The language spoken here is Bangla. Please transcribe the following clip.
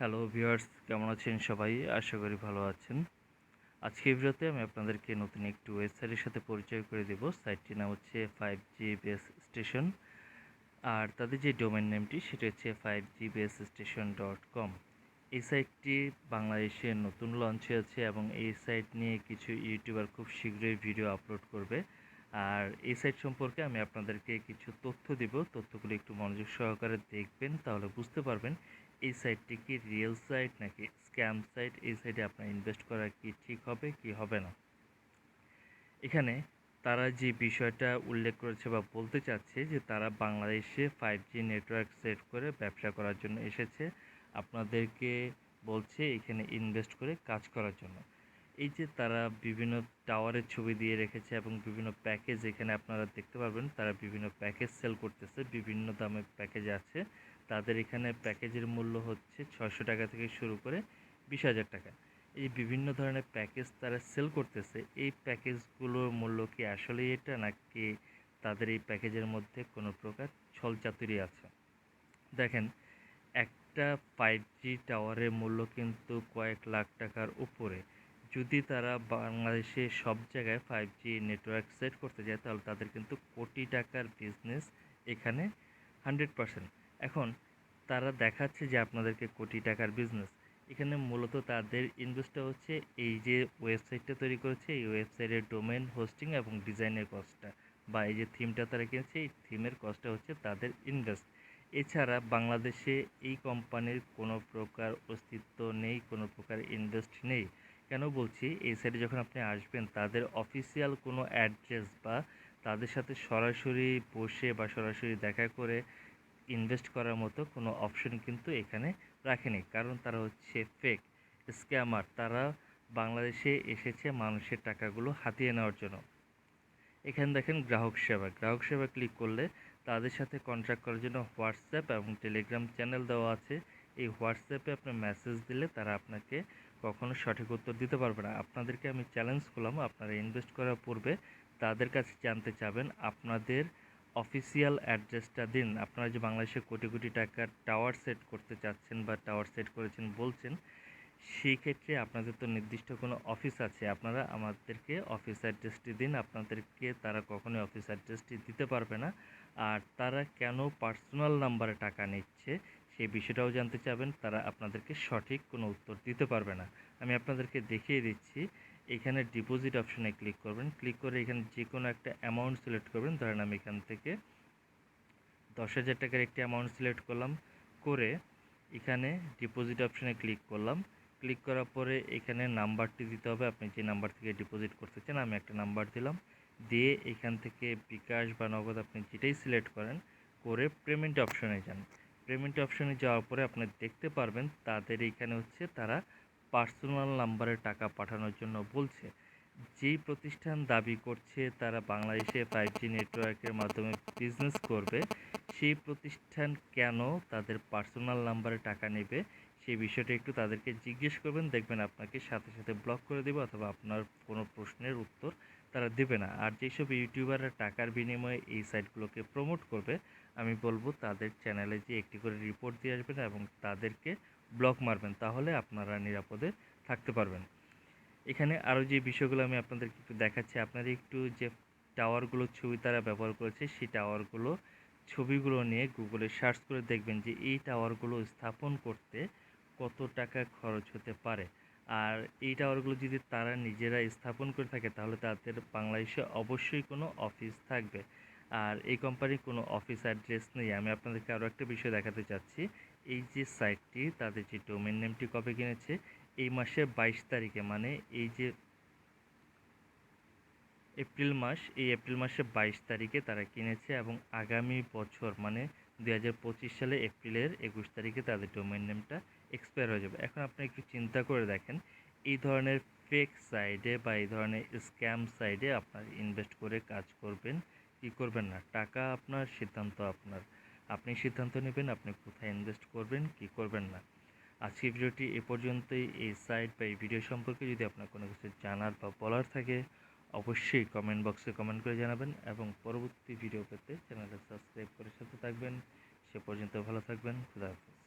হ্যালো ভিউয়ার্স কেমন আছেন সবাই? আশা করি ভালো আছেন। আজকে ভিডিওতে আমি আপনাদেরকে নতুন একটি ওয়েবসাইটের সাথে পরিচয় করে দেব। সাইটটির নাম হচ্ছে ফাইভ জি বেস স্টেশন আর তাদের যে ডোমেন নেমটি, সেটা হচ্ছে five G base station dot com এই সাইটটি বাংলাদেশে নতুন লঞ্চ হয়েছে এবং এই সাইট নিয়ে কিছু ইউটিউবার খুব শীঘ্রই ভিডিও আপলোড করবে। আর এই সাইট সম্পর্কে আমি আপনাদেরকে কিছু তথ্য দিব। তথ্যগুলো একটু মনোযোগ সহকারে দেখবেন, তাহলে বুঝতে পারবেন এই সাইটটি কি রিয়েল সাইট নাকি স্ক্যাম সাইট এই সাইটে আপনার ইনভেস্ট করা কি ঠিক হবে, কি হবে না? এখানে তারা যে বিষয়টা উল্লেখ করেছে বা বলতে চাচ্ছে যে তারা বাংলাদেশে ফাইভ জি নেটওয়ার্ক সেট করে ব্যবসা করার জন্য এসেছে। আপনাদেরকে বলছে এখানে ইনভেস্ট করে কাজ করার জন্য। এই যে তারা বিভিন্ন টাওয়ারের ছবি দিয়ে রেখেছে এবং বিভিন্ন প্যাকেজ এখানে আপনারা দেখতে পারবেন, তারা বিভিন্ন প্যাকেজ সেল করতেছে, বিভিন্ন দামে প্যাকেজ আছে। তাদের এখানে প্যাকেজের মূল্য হচ্ছে ছশো টাকা থেকে শুরু করে বিশ হাজার টাকা। এই বিভিন্ন ধরনের প্যাকেজ তারা সেল করতেছে, এই প্যাকেজগুলোর মূল্য কি আসলে এটা, নাকি তাদের এই প্যাকেজের মধ্যে কোনো প্রকার ছলচাতুরি আছে? দেখেন, একটা ফাইভ জি টাওয়ারের মূল্য কিন্তু কয়েক লাখ টাকার উপরে। যদি তারা বাংলাদেশে সব জায়গায় ফাইভ জি নেটওয়ার্ক সেট করতে যায়, তাহলে তাদের কিন্তু কোটি টাকার বিজনেস এখানে হান্ড্রেড পারসেন্ট এখন তারা দেখাচ্ছে যে আপনাদেরকে কোটি টাকার বিজনেস এখানে মূলত তাদের ইনভেস্টটা হচ্ছে এই যে ওয়েবসাইটটা তৈরি করেছে, এই ওয়েবসাইটের ডোমেন হোস্টিং এবং ডিজাইনের কস্টটা বা এই যে থিমটা তারা কিনেছে, এই থিমের কস্টটা হচ্ছে তাদের ইনভেস্ট এছাড়া বাংলাদেশে এই কোম্পানির কোনো প্রকার অস্তিত্ব নেই, কোনো প্রকার ইনভেস্ট নেই। কেন বলছি? এই সাইডে যখন আপনি আসবেন, তাদের অফিসিয়াল কোনো অ্যাড্রেস বা তাদের সাথে সরাসরি বসে বা সরাসরি দেখা করে ইনভেস্ট করার মতো কোনো অপশন কিন্তু এখানে রাখেনি। কারণ তারা হচ্ছে ফেক স্ক্যামার তারা বাংলাদেশে এসেছে মানুষের টাকাগুলো হাতিয়ে নেওয়ার জন্য। এখানে দেখেন গ্রাহক সেবা। গ্রাহক সেবা ক্লিক করলে তাদের সাথে কন্ট্যাক্ট করার জন্য হোয়াটসঅ্যাপ এবং টেলিগ্রাম চ্যানেল দেওয়া আছে। এই হোয়াটসঅ্যাপে আপনি মেসেজ দিলে তারা আপনাকে কখনো সঠিক উত্তর দিতে পারবে না। আপনাদেরকে আমি চ্যালেঞ্জ করলাম, আপনারা ইনভেস্ট করার পূর্বে তাদের কাছে জানতে চাবেন, আপনাদের অফিসিয়াল অ্যাড্রেসটা দিন। আপনারা যে বাংলাদেশে কোটি কোটি টাকার টাওয়ার সেট করতে চাচ্ছেন বা টাওয়ার সেট করেছেন বলছেন সেই ক্ষেত্রে আপনাদের তো নির্দিষ্ট কোনো অফিস আছে। আপনারা আমাদেরকে অফিস অ্যাড্রেসটি দিন। আপনাদেরকে তারা কখনোই অফিস অ্যাড্রেসটি দিতে পারবে না। আর তারা কেন পার্সোনাল নাম্বারে টাকা নিচ্ছে সেই বিষয়টাও জানতে চাবেন, তারা আপনাদেরকে সঠিক কোনো উত্তর দিতে পারবে না। আমি আপনাদেরকে দেখিয়ে দিচ্ছি, এখানে ডিপোজিট অপশনে ক্লিক করবেন। ক্লিক করে এখানে যে কোনো একটা অ্যামাউন্ট সিলেক্ট করবেন। ধরেন আমি এখান থেকে দশ হাজার টাকার একটি অ্যামাউন্ট সিলেক্ট করলাম, করে এখানে ডিপোজিট অপশনে ক্লিক করলাম। ক্লিক করার পরে এখানে নাম্বারটি দিতে হবে। আপনি যে নাম্বার থেকে ডিপোজিট করতে চান, আমি একটা নাম্বার দিলাম। দিয়ে এখান থেকে বিকাশ বা নগদ আপনি যেটাই সিলেক্ট করেন, করে পেমেন্ট অপশনে যান। পেমেন্ট অপশনে যাওয়ার পরে আপনি দেখতে পারবেন তাদের এইখানে হচ্ছে তারা পার্সোনাল নাম্বারে টাকা পাঠানোর জন্য বলছে। যেই প্রতিষ্ঠান দাবি করছে তারা বাংলাদেশে ফাইভ জি নেটওয়ার্কের মাধ্যমে বিজনেস করবে, সেই প্রতিষ্ঠান কেন তাদের পার্সোনাল নাম্বারে টাকা নেবে, সেই বিষয়টা একটু তাদেরকে জিজ্ঞেস করবেন, দেখবেন আপনাকে সাথে সাথে ব্লক করে দেবে অথবা আপনার কোনো প্রশ্নের উত্তর তারা দেবে না। আর যেসব ইউটিউবাররা টাকার বিনিময়ে এই সাইটগুলোকে প্রমোট করবে, আমি বলব তাদের চ্যানেলে যে একটি করে রিপোর্ট দিয়ে আসবেন এবং তাদেরকে ব্লক মারবেন, তাহলে আপনারা নিরাপদে থাকতে পারবেন। এখানে আরও যে বিষয়গুলো আমি আপনাদেরকে একটু দেখাচ্ছি, আপনারা একটু যে টাওয়ারগুলোর ছবি তারা ব্যবহার করেছে, সেই টাওয়ারগুলো ছবিগুলো নিয়ে গুগলে সার্চ করে দেখবেন যে এই টাওয়ারগুলো স্থাপন করতে কত টাকা খরচ হতে পারে। আর এই টাওয়ারগুলো যদি তারা নিজেরা স্থাপন করে থাকে, তাহলে তাদের বাংলাদেশে অবশ্যই কোনো অফিস থাকবে। আর এই কোম্পানির কোনো অফিস অ্যাড্রেস নেই। আমি আপনাদেরকে আরও একটা বিষয় দেখাতে চাচ্ছি। এই যে সাইটটি, তাদের যে ডোমেন নেমটি কবে কিনেছে? এই মাসের বাইশ তারিখে মানে এই যে এপ্রিল মাস, এই এপ্রিল মাসের বাইশ তারিখে তারা কিনেছে এবং আগামী বছর মানে দু হাজার পঁচিশ সালে এপ্রিলের একুশ তারিখে তাদের ডোমেন নেমটা এক্সপায়ার হয়ে যাবে। এখন আপনি একটু চিন্তা করে দেখেন, এই ধরনের ফেক সাইডে বা এই ধরনের স্ক্যাম সাইডে আপনার ইনভেস্ট করে কাজ করবেন, কি করবেন না? টাকা আপনার, সিদ্ধান্ত আপনার। আপনি সিদ্ধান্ত নেবেন, আপনি কোথায় ইনভেস্ট করবেন, কি করবেন না। আজকের ভিডিওটি এ পর্যন্তই। এই সাইট বা এই ভিডিও সম্পর্কে যদি আপনার কোনো কিছু জানার বা বলার থাকে, অবশ্যই কমেন্ট বক্সে কমেন্ট করে জানাবেন এবং পরবর্তী ভিডিও পেতে চ্যানেলটা সাবস্ক্রাইব করে সাথে থাকবেন। সে পর্যন্ত ভালো থাকবেন। খুদা হাফেজ।